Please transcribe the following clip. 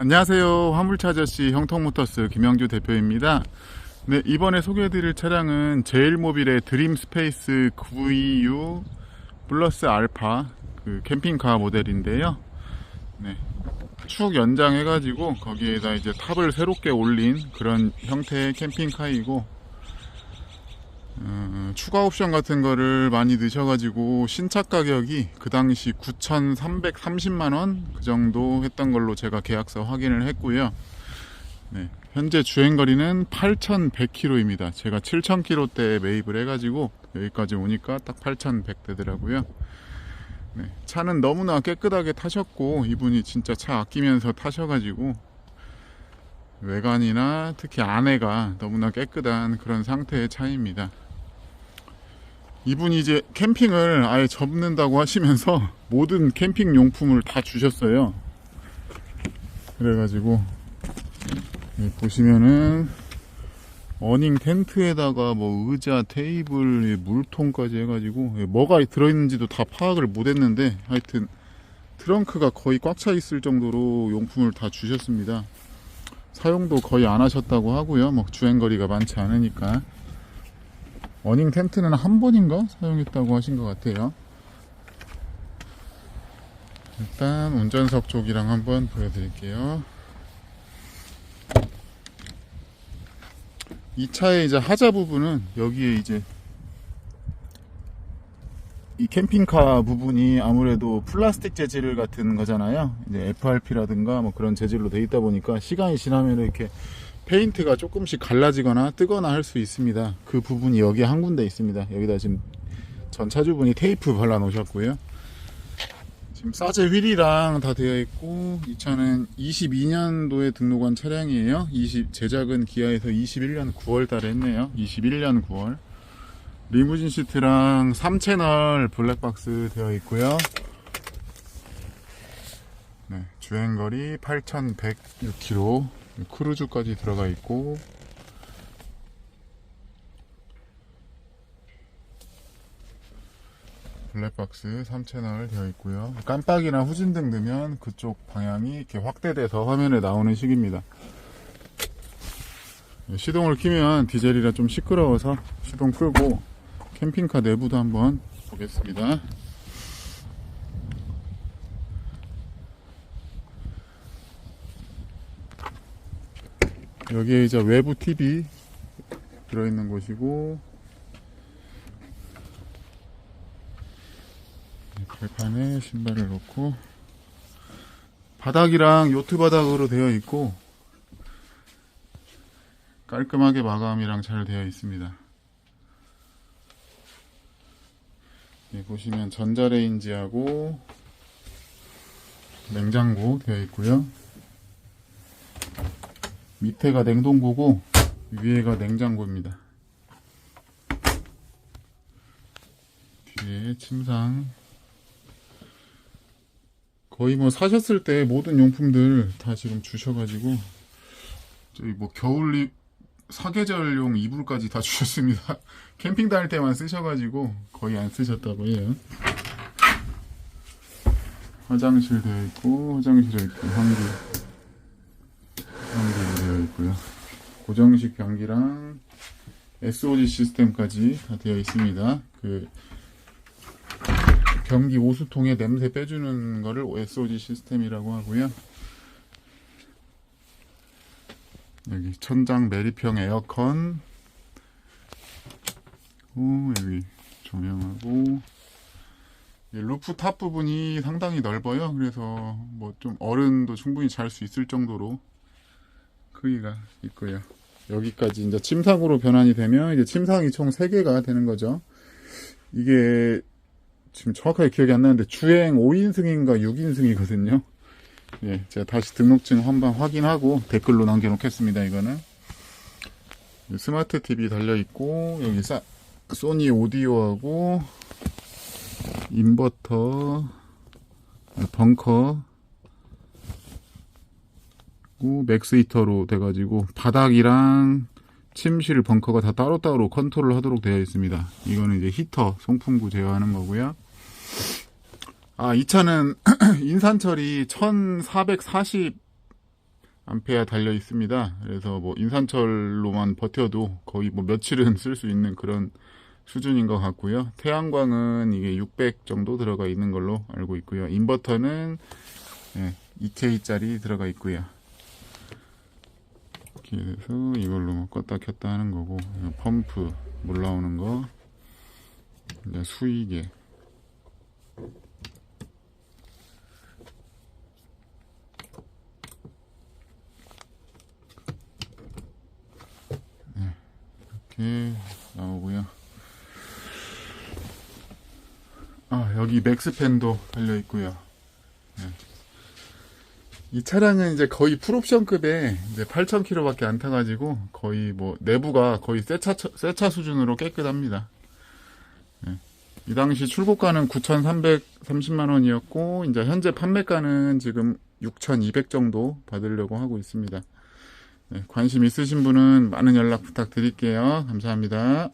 안녕하세요. 화물차 아저씨 형통모터스 김영주 대표입니다. 네, 이번에 소개해드릴 차량은 제일모빌의 드림 스페이스 9EU 플러스 알파 그 캠핑카 모델인데요. 네, 축 연장해가지고 거기에다 이제 탑을 새롭게 올린 그런 형태의 캠핑카이고 어, 추가 옵션 같은 거를 많이 넣으셔가지고 신차 가격이 그 당시 9,330만원 그 정도 했던 걸로 제가 계약서 확인을 했고요. 네, 현재 주행거리는 8,100km입니다. 제가 7,000km 대 매입을 해가지고 여기까지 오니까 딱 8,100 되더라고요. 네, 차는 너무나 깨끗하게 타셨고 이분이 진짜 차 아끼면서 타셔가지고 외관이나 특히 안에가 너무나 깨끗한 그런 상태의 차입니다. 이분이 이제 캠핑을 아예 접는다고 하시면서 모든 캠핑 용품을 다 주셨어요. 그래가지고 여기 보시면은 어닝 텐트에다가 뭐 의자, 테이블, 물통까지 해가지고 뭐가 들어있는지도 다 파악을 못했는데 하여튼 트렁크가 거의 꽉 차 있을 정도로 용품을 다 주셨습니다. 사용도 거의 안 하셨다고 하고요. 뭐 주행거리가 많지 않으니까. 어닝 텐트는 한 번인가 사용했다고 하신 것 같아요. 일단 운전석 쪽이랑 한번 보여드릴게요. 이 차의 이제 하자 부분은 여기에 이제 이 캠핑카 부분이 아무래도 플라스틱 재질 같은 거잖아요. 이제 FRP라든가 뭐 그런 재질로 돼 있다 보니까 시간이 지나면 이렇게 페인트가 조금씩 갈라지거나 뜨거나 할 수 있습니다. 그 부분이 여기에 한 군데 있습니다. 여기다 지금 전 차주분이 테이프 발라 놓으셨고요. 지금 사제 휠이랑 다 되어 있고 이 차는 22년도에 등록한 차량이에요. 20, 제작은 기아에서 21년 9월 달에 했네요. 21년 9월. 리무진 시트랑 3채널 블랙박스 되어 있고요. 네, 주행거리 8,106km. 크루즈까지 들어가 있고. 블랙박스 3채널 되어 있고요. 깜빡이나 후진등 넣으면 그쪽 방향이 이렇게 확대돼서 화면에 나오는 식입니다. 시동을 키면 디젤이라 좀 시끄러워서 시동 끄고 캠핑카 내부도 한번 보겠습니다 여기에 이제 외부 TV 들어있는 곳이고 발판에 신발을 놓고 바닥이랑 요트 바닥으로 되어 있고 깔끔하게 마감이랑 잘 되어 있습니다. 예, 보시면 전자레인지하고 냉장고 되어 있고요. 밑에가 냉동고고 위에가 냉장고입니다. 뒤에 침상 거의 뭐 사셨을 때 모든 용품들 다 지금 주셔가지고 저희 뭐 겨울립 사계절용 이불까지 다 주셨습니다. 캠핑 다닐 때만 쓰셔가지고 거의 안 쓰셨다고 해요. 화장실 되어 있고 화장실에 있고 환기 환기 있고요. 고정식 변기랑 SOG 시스템까지 다 되어 있습니다. 그 변기 오수통에 냄새 빼주는 거를 SOG 시스템이라고 하고요. 여기 천장 매립형 에어컨 오, 여기 조명하고 루프 탑 부분이 상당히 넓어요. 그래서 뭐 좀 어른도 충분히 잘 수 있을 정도로 크기가 있고요. 여기까지 이제 침상으로 변환이 되면 이제 침상이 총 3개가 되는 거죠. 이게 지금 정확하게 기억이 안 나는데 주행 5인승인가 6인승이거든요. 예, 제가 다시 등록증 한번 확인하고 댓글로 남겨놓겠습니다. 이거는 스마트 TV 달려 있고 여기 사, 소니 오디오하고 인버터 벙커 맥스 히터로 돼가지고 바닥이랑 침실 벙커가 다 따로따로 컨트롤 하도록 되어 있습니다. 이거는 이제 히터 송풍구 제어하는 거고요. 아, 이 차는 인산철이 1440 암페어 달려 있습니다. 그래서 뭐 인산철로만 버텨도 거의 뭐 며칠은 쓸 수 있는 그런 수준인 것 같고요. 태양광은 이게 600 정도 들어가 있는 걸로 알고 있고요. 인버터는 2K짜리 들어가 있고요. 이렇게 해서 이걸로 뭐 껐다 켰다 하는 거고 펌프 물 나오는 거 이제 수위계 네, 이렇게 나오고요. 아 여기 맥스팬도 달려 있고요. 네. 이 차량은 이제 거의 풀옵션급에 이제 8,000km밖에 안 타가지고 거의 뭐 내부가 거의 새차 새차 수준으로 깨끗합니다. 네. 이 당시 출고가는 9,330만 원이었고 이제 현재 판매가는 지금 6,200 정도 받으려고 하고 있습니다. 네, 관심 있으신 분은 많은 연락 부탁드릴게요. 감사합니다.